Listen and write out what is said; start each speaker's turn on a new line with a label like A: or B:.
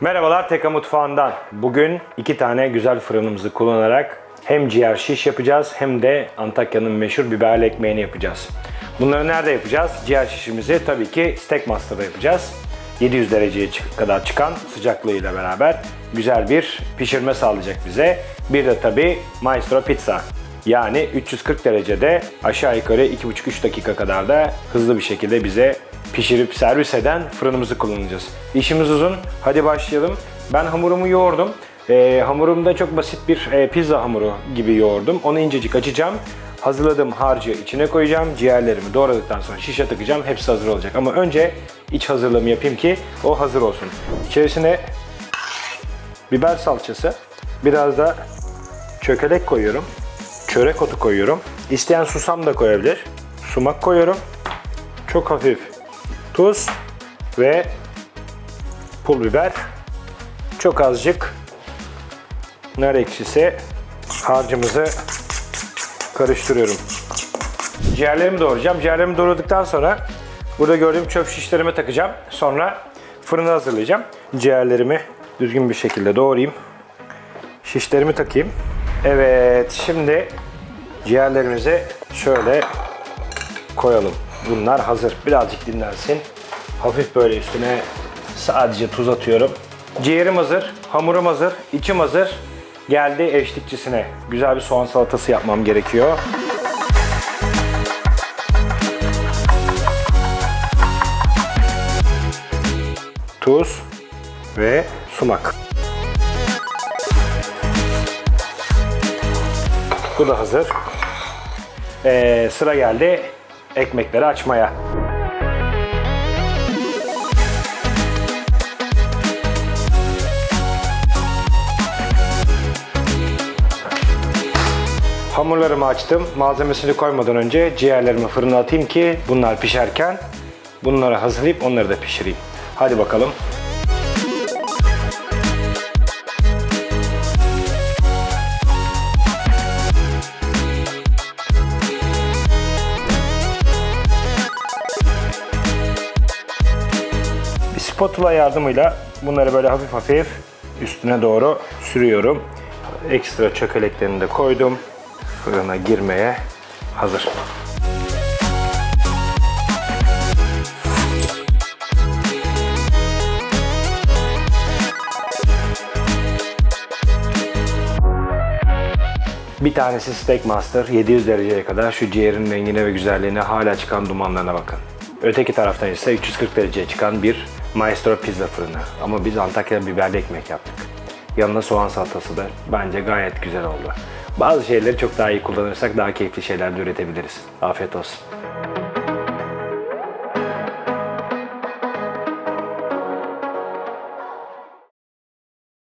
A: Merhabalar Teka Mutfağı'ndan. Bugün iki tane güzel fırınımızı kullanarak hem ciğer şiş yapacağız hem de Antakya'nın meşhur biberli ekmeğini yapacağız. Bunları nerede yapacağız? Ciğer şişimizi tabii ki Steak Master'da yapacağız. 700 dereceye kadar çıkan sıcaklığıyla beraber güzel bir pişirme sağlayacak bize. Bir de tabii Maestro Pizza. Yani 340 derecede aşağı yukarı 2,5-3 dakika kadar da hızlı bir şekilde bize pişirip servis eden fırınımızı kullanacağız. İşimiz uzun. Hadi başlayalım. Ben hamurumu yoğurdum. Ee, hamurumda çok basit bir e, pizza hamuru gibi yoğurdum. Onu incecik açacağım. Hazırladığım harcı içine koyacağım. Ciğerlerimi doğradıktan sonra şişe takacağım. Hepsi hazır olacak. Ama önce iç hazırlığımı yapayım ki o hazır olsun. İçerisine biber salçası, biraz da çökelek koyuyorum. Çörek otu koyuyorum. İsteyen susam da koyabilir. Sumak koyuyorum. Çok hafif tuz ve pul biber. Çok azıcık nar ekşisi harcımızı karıştırıyorum. Ciğerlerimi doğrayacağım. Ciğerlerimi doğradıktan sonra burada gördüğüm çöp şişlerime takacağım. Sonra fırına hazırlayacağım. Ciğerlerimi düzgün bir şekilde doğrayayım. Şişlerimi takayım. Evet, şimdi ciğerlerimizi şöyle koyalım. Bunlar hazır. Birazcık dinlensin. Hafif böyle üstüne sadece tuz atıyorum. Ciğerim hazır, hamurum hazır, içim hazır. Geldi eşlikçisine. Güzel bir soğan salatası yapmam gerekiyor. Tuz ve sumak. Bu da hazır. Ee, sıra geldi ekmekleri açmaya. Hamurlarımı açtım. Malzemesini koymadan önce ciğerlerimi fırına atayım ki bunlar pişerken bunları hazırlayıp onları da pişireyim. Hadi bakalım. Spatula yardımıyla bunları böyle hafif hafif üstüne doğru sürüyorum. Ekstra çökeleklerini de koydum. Fırına girmeye hazır. Bir tanesi Steak Master 700 dereceye kadar şu ciğerin rengine ve güzelliğine hala çıkan dumanlarına bakın. Öteki taraftan ise 340 dereceye çıkan bir Maestro pizza fırını. Ama biz Antakya'da biberli ekmek yaptık. Yanına soğan salatası da bence gayet güzel oldu. Bazı şeyleri çok daha iyi kullanırsak daha keyifli şeyler de üretebiliriz. Afiyet olsun.